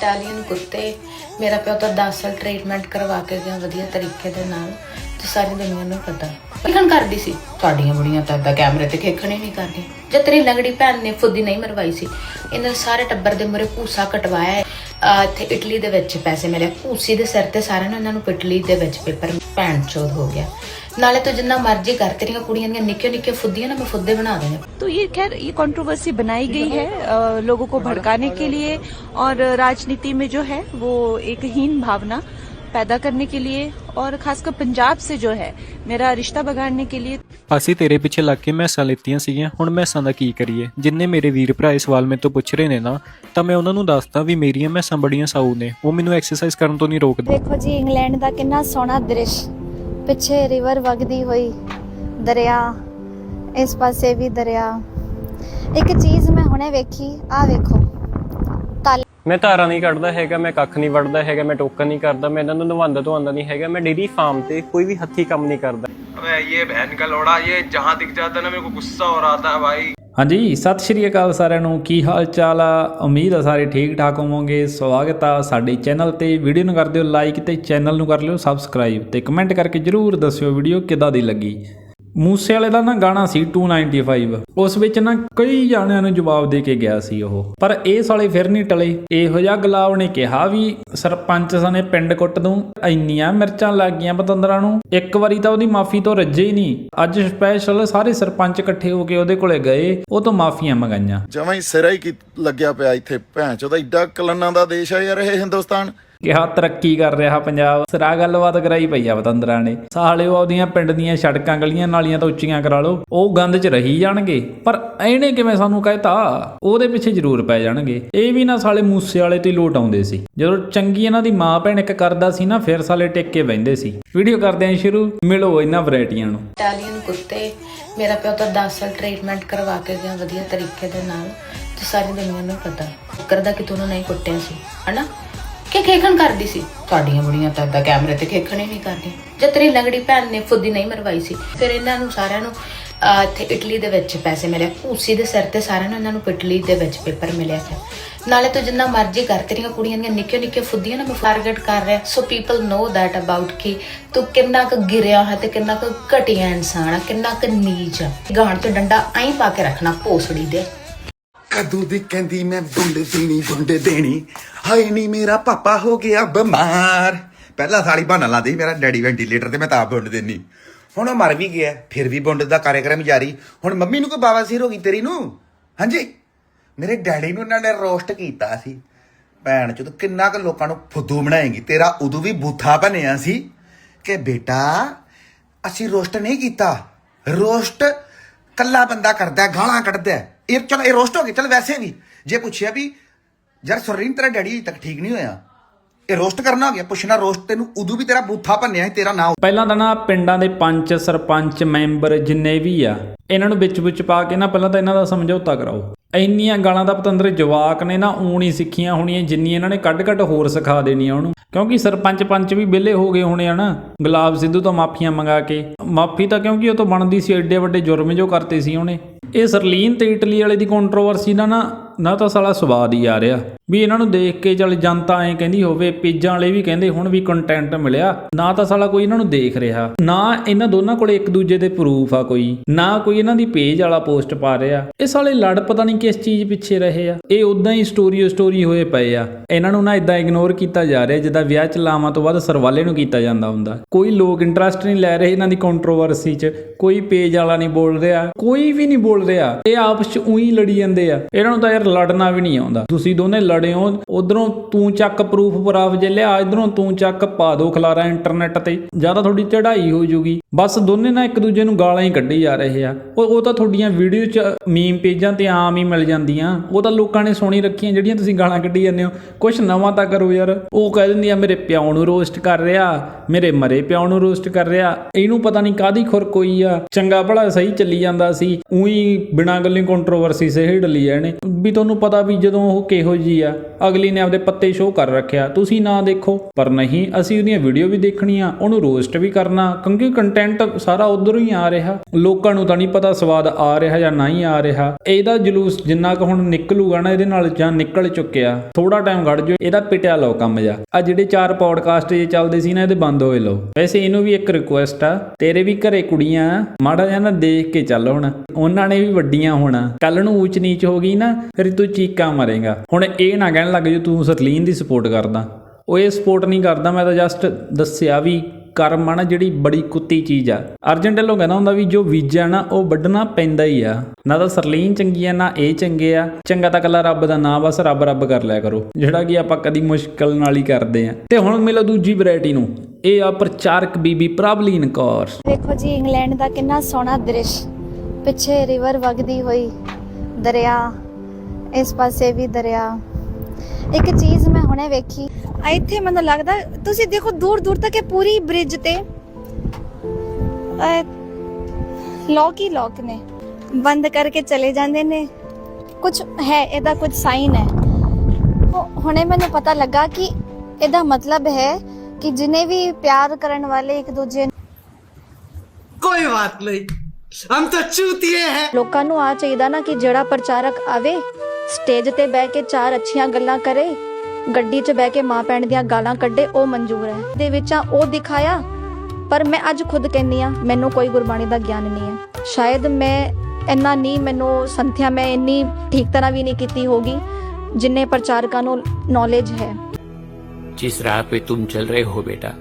Italian ਕੁੱਤੇ, ਮੇਰਾ ਪਿਓ ਤਾਂ 10 ਸਾਲ ਟ੍ਰੀਟਮੈਂਟ ਕਰਵਾ ਕੇ ਗਿਆ ਵਧੀਆ ਤਰੀਕੇ ਦੇ ਨਾਲ, ਤੇ ਸਾਰੀ ਦੁਨੀਆ ਨੂੰ ਪਤਾ। ਖੇਖਣ ਕਰਦੀ ਸੀ, ਤੁਹਾਡੀਆਂ ਬੁੜੀਆਂ ਤਾਂ ਏਦਾਂ ਕੈਮਰੇ ਤੇ ਖੇਖਣ ਨਹੀਂ ਕਰਦੀ ਜੇ ਤੇਰੀ ਲੰਗੜੀ ਭੈਣ ਨੇ ਫੁੱਦੀ ਨਹੀਂ ਮਰਵਾਈ ਸੀ, ਇਹਨਾਂ ਸਾਰੇ ਟੱਬਰ ਦੇ ਮੂਹਰੇ ਭੂਸਾ ਕਟਵਾਇਆ ਇੱਥੇ ਇਟਲੀ ਦੇ ਵਿੱਚ ਪੈਸੇ ਮਿਲੇ, ਭੂਸੀ ਦੇ ਸਿਰ ਤੇ ਸਾਰਿਆਂ ਨੂੰ ਇਹਨਾਂ ਨੂੰ ਇਟਲੀ ਦੇ ਵਿੱਚ ਪੇਪਰ, ਭੈਣ ਚੋਦ ਹੋ ਗਿਆ। ਨਾਲੇ ਤੂੰ ਜਿੰਨਾ ਮਰਜ਼ੀ ਕਰ ਤੇਰੀਆਂ ਕੁੜੀਆਂ ਦੀਆਂ ਨਿੱਕੀਆਂ ਨਿੱਕੀਆਂ ਫੁੱਦੀਆਂ ਨਾ ਮੈਂ ਫੁੱਦੇ ਬਣਾ ਦੇਣੇ तो ये खैर ये कंट्रोवर्सी बनाई गई है अ, लोगों को भड़काने के लिए और राजनीति में जो है वो एक हीन भावना पैदा करने के लिए और खासकर पंजाब से जो है मेरा रिश्ता बिगाड़ने के लिए ਅਸੀਂ ਤੇਰੇ ਪਿੱਛੇ ਲੱਗ ਕੇ ਮੈਸਾਂ ਲਿੱਤੀਆਂ ਸੀਗੀਆਂ ਹੁਣ ਮੈਸਾਂ ਦਾ ਕੀ ਕਰੀਏ ਜਿੰਨੇ ਮੇਰੇ ਵੀਰ ਭਰਾ ਇਹ ਸਵਾਲ ਮੇਰੇ ਤੋਂ ਪੁੱਛ ਰਹੇ ਨੇ ਨਾ ਤਾਂ ਮੈਂ ਉਹਨਾਂ ਨੂੰ ਦੱਸਦਾ ਵੀ ਮੇਰੀਆਂ ਮੈਸਾਂ ਬੜੀਆਂ ਸਾਊ ਨੇ ਉਹ ਮੈਨੂੰ ਐਕਸਰਸਾਈਜ਼ ਕਰਨ ਤੋਂ ਨਹੀਂ ਰੋਕਦੇ ਦੇਖੋ ਜੀ ਇੰਗਲੈਂਡ ਦਾ ਕਿੰਨਾ ਸੋਹਣਾ ਦ੍ਰਿਸ਼ ਪਿੱਛੇ ਰਿਵਰ ਵਗਦੀ ਹੋਈ ਦਰਿਆ ਇਸ ਪਾਸੇ ਵੀ ਦਰਿਆ ਇੱਕ ਚੀਜ਼ ਮੈਂ ਹੁਣੇ ਵੇਖੀ ਆ ਵੇਖੋ ਤਾਲ ਮੈਂ ਧਾਰਾਂ ਨਹੀਂ ਕੱਢਦਾ ਹੈਗਾ ਮੈਂ ਕੱਖ ਨਹੀਂ ਵੜਦਾ ਹੈਗਾ ਮੈਂ ਟੋਕਨ ਨਹੀਂ ਕਰਦਾ ਮੈਂ ਇਹਨਾਂ ਨੂੰ ਨਵਾਉਂਦਾ ਧਵਾਉਂਦਾ ਨਹੀਂ ਹੈਗਾ ਮੈਂ ਡੇਰੀ ਫਾਰਮ ਤੇ ਕੋਈ ਵੀ ਹੱਥੀ ਕੰਮ ਨਹੀਂ ਕਰਦਾ अबे ये बहन का लोड़ा ये जहाँ दिख जाता है ना मेरे को गुस्सा हो रहा था भाई ਹਾਂਜੀ, ਸਤਿ ਸ਼੍ਰੀ ਅਕਾਲ ਸਾਰਿਆਂ ਨੂੰ। ਕੀ ਹਾਲ ਚਾਲ ਆ? ਉਮੀਦ ਆ ਸਾਰੇ ਠੀਕ ਠਾਕ ਹੋਵੋਗੇ। ਸਵਾਗਤ ਆ ਸਾਡੇ ਚੈਨਲ ਤੇ। ਵੀਡੀਓ ਨੂੰ ਕਰ ਦਿਓ ਲਾਈਕ ਤੇ ਚੈਨਲ ਨੂੰ ਕਰ ਲਿਓ ਸਬਸਕ੍ਰਾਈਬ ਤੇ ਕਮੈਂਟ ਕਰਕੇ ਜਰੂਰ ਦੱਸਿਓ ਵੀਡੀਓ ਕਿੱਦਾਂ ਦੀ ਲੱਗੀ। ਮੂਸੇ ਵਾਲੇ ਦਾ ਨਾ ਗਾਣਾ ਸੀ 295 ਉਸ ਵਿੱਚ ਨਾ ਕਈ ਜਾਣਿਆਂ ਨੂੰ ਜਵਾਬ ਦੇ ਕੇ ਗਿਆ ਸੀ ਉਹ। ਪਰ ਇਹ ਸਾਲੇ ਫਿਰ ਨਹੀਂ ਟਲੇ। ਇਹੋ ਜਿਹਾ ਗੁਲਾਬ ਨੇ ਕਿਹਾ ਵੀ ਸਰਪੰਚ ਸਨੇ ਪਿੰਡ ਕੁੱਟ ਦੂੰ, ਇੰਨੀਆਂ ਮਿਰਚਾਂ ਲੱਗ ਗਈਆਂ ਪਤੰਦਰਾਂ ਨੂੰ। ਇੱਕ ਵਾਰੀ ਤਾਂ ਉਹਦੀ ਮਾਫੀ ਤੋਂ ਰੱਜੇ ਹੀ ਨਹੀਂ। ਅੱਜ ਸਪੈਸ਼ਲ ਸਾਰੇ ਸਰਪੰਚ ਇਕੱਠੇ ਹੋ ਕੇ ਉਹਦੇ ਕੋਲੇ ਗਏ, ਉਹ ਤੋਂ ਮਾਫੀਆਂ ਮੰਗਾਈਆਂ। ਜਮਾਂ ਹੀ ਸਿਰਾ ਹੀ ਲੱਗਿਆ ਪਿਆ ਇੱਥੇ ਭੈਣ ਚੋਦਾ ਏਡਾ ਕਲਨਾਂ ਦਾ ਦੇਸ਼ ਆ ਯਾਰ ਇਹ ਹਿੰਦੁਸਤਾਨ। ਕਿਹਾ ਤਰੱਕੀ ਕਰ ਰਿਹਾ ਪੰਜਾਬ। ਸਰਾ ਗੱਲਬਾਤ ਕਰਾਈ ਪਈ ਆ ਪਤੰਦਰਾਂ ਨੇ। ਸਾਲਿਓ ਆਪਦੀਆਂ ਪਿੰਡ ਦੀਆਂ ਸੜਕਾਂ, ਗਲੀਆਂ, ਨਾਲੀਆਂ ਤਾਂ ਉੱਚੀਆਂ ਕਰਾ ਲਓ। ਉਹ ਗੰਦ 'ਚ ਰਹੀ ਜਾਣਗੇ। ਪਰ ਇਹਨੇ ਕਿਵੇਂ ਸਾਨੂੰ ਕਹਿਤਾ? ਉਹਦੇ ਪਿੱਛੇ ਜ਼ਰੂਰ ਪੈ ਜਾਣਗੇ। ਇਹ ਵੀ ਨਾ ਸਾਲੇ ਮੂਸੇ ਵਾਲੇ ਤੋਂ ਲੋਟ ਆਉਂਦੇ ਸੀ। ਜਦੋਂ ਚੰਗੀ ਇਹਨਾਂ ਦੀ ਮਾਂ ਭੈਣ ਇੱਕ ਕਰਦਾ ਸੀ ਨਾ, ਫਿਰ ਸਾਲੇ ਟਿਕ ਕੇ ਬਹਿੰਦੇ ਸੀ। ਵੀਡੀਓ ਕਰਦੇ ਆਂ ਸ਼ੁਰੂ, ਮਿਲੋ ਇਹਨਾਂ ਵੈਰਾਈਟੀਆਂ ਨੂੰ। ਇਟਾਲੀਅਨ ਕੁੱਤੇ, ਮੇਰਾ ਪਿਓ ਤਾਂ 10 ਸਾਲ ਟ੍ਰੀਟਮੈਂਟ ਕਰਵਾ ਕੇ ਗਿਆ ਵਧੀਆ ਤਰੀਕੇ ਦੇ ਨਾਲ। ਤੇ ਸਾਰੀ ਦੁਨੀਆ ਨੂੰ ਪਤਾ। ਕਰਦਾ ਕਿ ਤੂੰ ਨਹੀਂ ਕੁੱਟਿਆ ਸੀ। ਹਨਾ? ਕਿ ਖੇਖਣ ਕਰਦੀ ਸੀ? ਤੁਹਾਡੀਆਂ ਬੁੜੀਆਂ ਤਾਂ ਏਦਾਂ ਕੈਮਰੇ ਤੇ ਖੇਖਣ ਹੀ ਨਹੀਂ ਕਰਦੀ ਜੇ ਤੇਰੀ ਲੰਗੜੀ ਭੈਣ ਨੇ ਫੁੱਦੀ ਨਹੀਂ ਮਰਵਾਈ ਸੀ ਫਿਰ ਇਹਨਾਂ ਨੂੰ ਸਾਰਿਆਂ ਨੂੰ ਇੱਥੇ ਇਟਲੀ ਦੇ ਵਿੱਚ ਪੈਸੇ ਮਿਲੇ। ਭੂਸੀ ਦੇ ਸਿਰ ਤੇ ਸਾਰਿਆਂ ਨੂੰ ਇਹਨਾਂ ਨੂੰ ਇਟਲੀ ਦੇ ਵਿੱਚ ਪੇਪਰ ਮਿਲਿਆ ਹੈ ਨਾਲੇ ਤੂੰ ਜਿੰਨਾ ਮਰਜ਼ੀ ਕਰ ਤੇਰੀਆਂ ਕੁੜੀਆਂ ਦੀਆਂ ਨਿੱਕੀਆਂ ਨਿੱਕੀਆਂ ਫੁੱਦੀਆਂ ਨਾ ਟਾਰਗੇਟ ਕਰ ਰਿਹਾ। So people know that about ਕਿ ਤੂੰ ਕਿੰਨਾ ਕੁ ਗਿਰਿਆ ਹੈ ਤੇ ਕਿੰਨਾ ਕੁ ਘਟੀਆ ਇਨਸਾਨ ਆ ਕਿੰਨਾ ਕੁ ਨੀਚ ਆ। ਗਾਣ ਤੇ ਡੰਡਾ ਐਂ ਪਾ ਕੇ ਰੱਖਣਾ ਭੋਸੜੀ ਦੇ। ਕਦੋਂ ਦੀ ਕਹਿੰਦੀ ਮੈਂ ਬੁੰਡ ਦੇਣੀ ਬੁੰਡ ਦੇਣੀ। ਹਾਏ ਨਹੀਂ ਮੇਰਾ ਪਾਪਾ ਹੋ ਗਿਆ ਬਿਮਾਰ। ਪਹਿਲਾਂ ਸਾਲੀ ਬਹਾਨਾ ਲਾਦੀ ਮੇਰਾ ਡੈਡੀ ਵੈਂਟੀਲੇਟਰ ਤੇ ਮੈਂ ਤਾਂ ਆਪ ਬੁੰਡ ਦੇਣੀ ਹੁਣ ਉਹ ਮਰ ਵੀ ਗਿਆ, ਫਿਰ ਵੀ ਬੁੰਡ ਦਾ ਕਾਰਜਕ੍ਰਮ ਜਾਰੀ। ਹੁਣ ਮੰਮੀ ਨੂੰ ਕੋਈ ਬਾਵਾਸੀਰ ਹੋ ਗਈ ਤੇਰੀ ਨੂੰ? ਹਾਂਜੀ? ਮੇਰੇ ਡੈਡੀ ਨੂੰ ਉਹਨਾਂ ਨੇ ਰੋਸਟ ਕੀਤਾ ਸੀ। ਭੈਣ ਚੋਦ, ਕਿੰਨਾ ਕੁ ਲੋਕਾਂ ਨੂੰ ਫੁੱਦੂ ਬਣਾਏਗੀ। ਤੇਰਾ ਉਦੋਂ ਵੀ ਬੂਥਾ ਬਣਿਆ ਸੀ ਕਿ ਬੇਟਾ, ਅਸੀਂ ਰੋਸਟ ਨਹੀਂ ਕੀਤਾ। ਰੋਸਟ ਕੱਲਾ ਬੰਦਾ ਕਰਦਾ, ਗਾਲਾਂ ਕੱਢਦਾ। ਇਹ ਚਲ ਇਹ ਰੋਸਟ ਹੋ ਗਿਆ ਚਲ ਵੈਸੇ ਵੀ ਜੇ ਪੁੱਛਿਆ ਵੀ, ਯਾਰ ਸੁਰੀਨ, ਤੇਰਾ ਡੈਡੀ ਅਜੇ ਤੱਕ ਠੀਕ ਨਹੀਂ ਹੋਇਆ। ਇਹ ਰੋਸਟ ਕਰਨਾ ਹੋ ਗਿਆ, ਪੁੱਛਣਾ ਰੋਸਟ ਤੈਨੂੰ, ਉਦੋਂ ਵੀ ਤੇਰਾ ਬੂਥਾ ਭੰਨਿਆ ਸੀ, ਤੇਰਾ ਨਾਂ ਪਹਿਲਾਂ ਤਾਂ ਨਾ ਪਿੰਡਾਂ ਦੇ ਪੰਚ, ਸਰਪੰਚ, ਮੈਂਬਰ ਜਿੰਨੇ ਵੀ ਆ, ਇਹਨਾਂ ਨੂੰ ਵਿੱਚ ਵਿੱਚ ਪਾ ਕੇ ਨਾ, ਪਹਿਲਾਂ ਤਾਂ ਇਹਨਾਂ ਦਾ ਸਮਝੌਤਾ ਕਰਾਓ। ਇੰਨੀਆਂ ਗਾਲਾਂ ਦਾ ਪਤੰਦਰ ਜਵਾਕ ਨੇ ਨਾ ਊਣ ਸਿੱਖੀਆਂ ਹੋਣੀਆਂ ਜਿੰਨੀ ਇਹਨਾਂ ਨੇ ਕੱਢ ਕੱਢ ਹੋਰ ਸਿਖਾ ਦੇਣੀਆਂ ਉਹਨੂੰ। ਕਿਉਂਕਿ ਸਰਪੰਚ ਪੰਚ ਵੀ ਵਿਹਲੇ ਹੋ ਗਏ ਹੋਣੇ ਆ ਨਾ, ਗੁਲਾਬ ਸਿੱਧੂ ਤੋਂ ਮਾਫੀਆਂ ਮੰਗਾ ਕੇ। ਮਾਫੀ ਤਾਂ ਕਿਉਂਕਿ ਉਹ ਤੋਂ ਬਣਦੀ ਸੀ, ਐਡੇ ਵੱਡੇ ਜੁਰਮ ਜੋ ਕਰਤੇ ਸੀ ਉਹਨੇ। ਇਹ ਸਰਲੀਨ ਤੇ ਇਟਲੀ ਵਾਲੇ ਦੀ ਕੰਟਰੋਵਰਸੀ ਦਾ ਨਾ ਨਾ ਤਾਂ ਸਾਲਾ ਸਵਾਦ ਹੀ ਆ ਰਿਹਾ। ਵੀ ਇਹਨਾਂ ਨੂੰ ਦੇਖ ਕੇ ਚੱਲ ਜਨਤਾ ਐਂ ਕਹਿੰਦੀ ਹੋਵੇ, ਪੇਜਾਂ ਵਾਲੇ ਵੀ ਕਹਿੰਦੇ ਹੁਣ ਵੀ ਕੰਟੈਂਟ ਮਿਲਿਆ। ਨਾ ਤਾਂ ਸਾਲਾ ਕੋਈ ਇਹਨਾਂ ਨੂੰ ਦੇਖ ਰਿਹਾ। ਨਾ ਇਹਨਾਂ ਦੋਨਾਂ ਕੋਲੇ ਇੱਕ ਦੂਜੇ ਦੇ ਪ੍ਰੂਫ ਆ ਕੋਈ। ਨਾ ਕੋਈ ਇਹਨਾਂ ਦੀ ਪੇਜ ਵਾਲਾ ਪੋਸਟ ਪਾ ਰਿਹਾ। ਇਹ ਸਾਲੇ ਲੜ ਪਤਾ ਨਹੀਂ ਕਿਸ ਚੀਜ਼ ਪਿੱਛੇ ਰਹੇ ਆ। ਇਹ ਉਦਾਂ ਹੀ ਸਟੋਰੀ ਸਟੋਰੀ ਹੋਏ ਪਏ ਆ। ਇਹਨਾਂ ਨੂੰ ਨਾ ਇਦਾਂ ਇਗਨੋਰ ਕੀਤਾ ਜਾ ਰਿਹਾ, ਜਿੱਦਾਂ ਵਿਆਹ ਚ ਲਾਵਾਂ ਤੋਂ ਬਾਅਦ ਸਰਵਾਲੇ ਨੂੰ ਕੀਤਾ ਜਾਂਦਾ ਹੁੰਦਾ। ਕੋਈ ਲੋਕ ਇੰਟਰਸਟ ਨਹੀਂ ਲੈ ਰਹੇ ਇਹਨਾਂ ਦੀ ਕੰਟਰੋਵਰਸੀ 'ਚ। ਕੋਈ ਪੇਜ ਵਾਲਾ ਨਹੀਂ ਬੋਲ ਰਿਹਾ। ਕੋਈ ਵੀ ਨਹੀਂ ਬੋਲ ਰਿਹਾ। ਇਹ ਆਪਸ 'ਚ ਉਹੀ ਲੜੀ ਜਾਂਦੇ ਆ। ਇਹਨਾਂ ਨੂੰ ਤਾਂ ਯਾਰ ਲੜਨਾ ਵੀ ਨਹੀਂ ਆਉਂਦਾ। ਤੁਸੀਂ ਦੋਨੇ ਲੜੇ ਹੋ, ਉਧਰੋਂ ਤੂੰ ਚੱਕ ਪ੍ਰੂਫ ਪ੍ਰਾਫ ਜੇ ਲਿਆ, ਇਧਰੋਂ ਤੂੰ ਚੱਕ ਪਾ ਦੋ ਖਲਾਰਾ ਇੰਟਰਨੈਟ ਤੇ। ਜ਼ਿਆਦਾ ਥੋੜੀ ਚੜ੍ਹਾਈ ਹੋ ਜੂਗੀ। ਬਸ ਦੋਨੇ ਨਾ ਇੱਕ ਦੂਜੇ ਨੂੰ ਗਾਲਾਂ ਹੀ ਕੱਢੀ ਜਾ ਰਹੇ ਆ। ਉਹ ਉਹ ਤਾਂ ਤੁਹਾਡੀਆਂ ਵੀਡੀਓ 'ਚ ਮੀਮ ਪੇਜਾਂ ਤੇ ਆਮ ਹੀ ਮਿਲ ਜਾਂਦੀਆਂ। ਉਹ ਤਾਂ ਲੋਕਾਂ ਨੇ ਸੁਣੀ ਰੱਖੀਆਂ ਜਿਹੜੀਆਂ ਤੁਸੀਂ ਗਾਲਾਂ ਕੱਢੀ ਜਾਂਦੇ ਹੋ। ਕੁਛ ਨਵਾਂ ਤਾਂ ਕਰੋ ਯਾਰ। ਉਹ ਕਹਿ ਦਿੰਦੀ ਆ, ਮੇਰੇ ਪਿਓ ਨੂੰ ਰੋਸਟ ਕਰ ਰਿਹਾ। ਮੇਰੇ ਮਰੇ ਪਿਓ ਨੂੰ ਰੋਸਟ ਕਰ ਰਿਹਾ। ਇਹਨੂੰ ਪਤਾ ਨਹੀਂ ਕਾਦੀ ਖੁਰ ਕੋਈ ਆ। ਚੰਗਾ ਭਲਾ ਸਹੀ ਚੱਲੀ ਜਾਂਦਾ ਸੀ। ਉਹੀ ਬਿਨਾਂ ਗੱਲੀ ਕੰਟਰੋਵਰਸੀ ਸਹੀ ਡਲੀ ਆ ਇਹਨੇ। ਵੀ ਤੁਹਾਨੂੰ ਪਤਾ ਵੀ ਜਦੋਂ ਉਹ ਕਿਹੋ ਜੀ ਆ, ਅਗਲੀ ਨੇ ਆਪਦੇ ਪੱਤੇ ਸ਼ੋਅ ਕਰ ਰੱਖਿਆ। ਤੁਸੀਂ ਨਾ ਦੇਖੋ। ਪਰ ਨਹੀਂ, ਅਸੀਂ ਉਹਦੀਆਂ ਵੀਡੀਓ ਵੀ ਦੇਖਣੀਆਂ। ਉਹਨੂੰ ਰੋਸਟ ਵੀ ਕਰਨਾ। ਕਿਉਂਕਿ ਕੰਟੈਂਟ ਕੰਟੈਂਟ ਸਾਰਾ ਉਧਰੋਂ ਹੀ ਆ ਰਿਹਾ। ਲੋਕਾਂ ਨੂੰ ਤਾਂ ਨਹੀਂ ਪਤਾ ਸਵਾਦ ਆ ਰਿਹਾ ਜਾਂ ਨਹੀਂ ਆ ਰਿਹਾ। ਇਹਦਾ ਜਲੂਸ ਜਿੰਨਾ ਕੁ ਹੁਣ ਨਿਕਲੂਗਾ ਨਾ ਇਹਦੇ ਨਾਲ ਜਾਂ ਨਿਕਲ ਚੁੱਕਿਆ ਥੋੜਾ ਟਾਈਮ ਘੜ ਜੋ ਇਹਦਾ ਪਿਟਿਆ ਲਓ ਕੰਮ ਜਾ ਆ ਜਿਹੜੇ ਚਾਰ ਪੌਡਕਾਸਟ ਜੇ ਚੱਲਦੇ ਸੀ ਨਾ, ਇਹਦੇ ਬੰਦ ਹੋਏ ਲਓ। ਵੈਸੇ ਇਹਨੂੰ ਵੀ ਇੱਕ ਰਿਕੁਐਸਟ ਆ, ਤੇਰੇ ਵੀ ਘਰੇ ਕੁੜੀਆਂ, ਮਾੜਾ ਜਿਹਾ ਨਾ ਦੇਖ ਕੇ ਚੱਲ ਹੁਣ। ਉਹਨਾਂ ਨੇ ਵੀ ਵੱਡੀਆਂ ਹੋਣਾ। ਕੱਲ ਨੂੰ ਊਚ ਨੀਚ ਹੋ ਗਈ ਨਾ, ਫਿਰ ਤੂੰ ਚੀਕਾਂ ਮਾਰੇਗਾ। ਹੁਣ ਇਹ ਨਾ ਕਹਿਣ ਲੱਗ ਜੋ ਤੂੰ ਸਰਲੀਨ ਦੀ ਸਪੋਰਟ ਕਰਦਾ। ਉਹ ਇਹ ਸਪੋਰਟ ਨਹੀਂ ਕਰਦਾ, ਮੈਂ ਤਾਂ ਜਸਟ ਦੱਸਿਆ ਵੀ ਕਰਮ ਆ ਨਾ, ਜਿਹੜੀ ਬੜੀ ਕੁੱਤੀ ਚੀਜ਼ ਆ। ਅਰਜਨ ਢਿੱਲੋਂ ਕਹਿੰਦਾ ਹੁੰਦਾ ਵੀ ਜੋ ਬੀਜਾ ਨਾ, ਉਹ ਵੱਢਣਾ ਪੈਂਦਾ ਹੀ ਆ। ਨਾ ਤਾਂ ਸਰਲੀਨ ਚੰਗੀ ਆ, ਨਾ ਇਹ ਚੰਗੇ ਆ। ਚੰਗਾ ਤਾਂ ਕੱਲਾ ਰੱਬ ਦਾ ਨਾਮ ਬਸ ਰੱਬ ਰੱਬ ਕਰ ਲਿਆ ਕਰੋ। ਜਿਹੜਾ ਕਿ ਆਪਾਂ ਕਦੀ ਮੁਸ਼ਕਲ ਨਾਲ ਹੀ ਕਰਦੇ ਆ। ਤੇ ਹੁਣ ਮਿਲੋ ਦੂਜੀ ਵੈਰਾਈਟੀ ਨੂੰ। ਇਹ ਆ ਪ੍ਰਚਾਰਕ ਬੀਬੀ ਪ੍ਰਭਲੀਨ ਕੌਰ। ਵੇਖੋ ਜੀ, ਇੰਗਲੈਂਡ ਦਾ ਕਿੰਨਾ ਸੋਹਣਾ ਦ੍ਰਿਸ਼। ਪਿੱਛੇ ਰਿਵਰ ਵਗਦੀ ਹੋਈ ਦਰਿਆ, ਇਸ ਪਾਸੇ ਵੀ ਦਰਿਆ। ਇੱਕ ਚੀਜ਼ ਮੈਂ ਹੁਣੇ ਵੇਖੀ। ਇੱਥੇ ਮੈਨੂੰ ਲੱਗਦਾ ਤੁਸੀਂ ਦੇਖੋ ਦੂਰ ਦੂਰ ਤੱਕ ਇਹ ਪੂਰੀ ਬ੍ਰਿਜ ਤੇ ਲੋਕ ਹੀ ਲੋਕ ਨੇ। ਬੰਦ ਕਰਕੇ ਚਲੇ ਜਾਂਦੇ ਨੇ। ਕੁਝ ਹੈ ਇਹਦਾ ਕੁਝ ਸਾਈਨ ਹੈ। ਹੁਣੇ ਮੈਨੂੰ ਪਤਾ ਲੱਗਾ ਕਿ ਇਹਦਾ ਮਤਲਬ ਹੈ ਕਿ ਜਿਨੇ ਵੀ ਪਿਆਰ ਕਰਨ ਵਾਲੇ ਇੱਕ ਦੂਜੇ ਕੋਈ ਬਾਤ ਨਹੀਂ। ਹਮ ਤਾਂ ਚੂਤੀਏ ਹੈ। ਲੋਕਾਂ ਨੂੰ ਆ ਚਾਹੀਦਾ ਨਾ ਕਿ ਜਿਹੜਾ ਪ੍ਰਚਾਰਕ ਆਵੇ ਸਟੇਜ ਤੇ ਬਹਿ ਕੇ ਚਾਰ ਅੱਛੀਆਂ ਗੱਲਾਂ ਕਰੇ ਗੱਡੀ 'ਚ ਬਹਿ ਕੇ ਮਾਂ ਭੈਣ ਦੀਆਂ ਗਾਲਾਂ ਕੱਢੇ ਉਹ ਮਨਜ਼ੂਰ ਹੈ। ਦੇ ਵਿੱਚ ਆ ਉਹ ਦਿਖਾਇਆ ਪਰ ਮੈਂ ਅੱਜ ਖੁਦ ਕਹਿੰਨੀ ਆ ਮੈਨੂੰ ਕੋਈ ਗੁਰਬਾਣੀ ਦਾ ਗਿਆਨ ਨਹੀਂ ਹੈ। ਸ਼ਾਇਦ ਮੈਂ ਇੰਨਾ ਨਹੀਂ ਮੈਨੂੰ ਸੰਥਿਆ ਮੈਂ ਇੰਨੀ ਠੀਕ ਤਰ੍ਹਾਂ ਵੀ ਨਹੀਂ ਕੀਤੀ ਹੋਗੀ ਜਿੰਨੇ ਪ੍ਰਚਾਰਕਾਂ ਨੂੰ ਨੌਲੇਜ ਹੈ। ਜਿਸ ਰਾਹ 'ਤੇ ਤੁਮ ਚੱਲ ਰਹੇ ਹੋ ਬੇਟਾ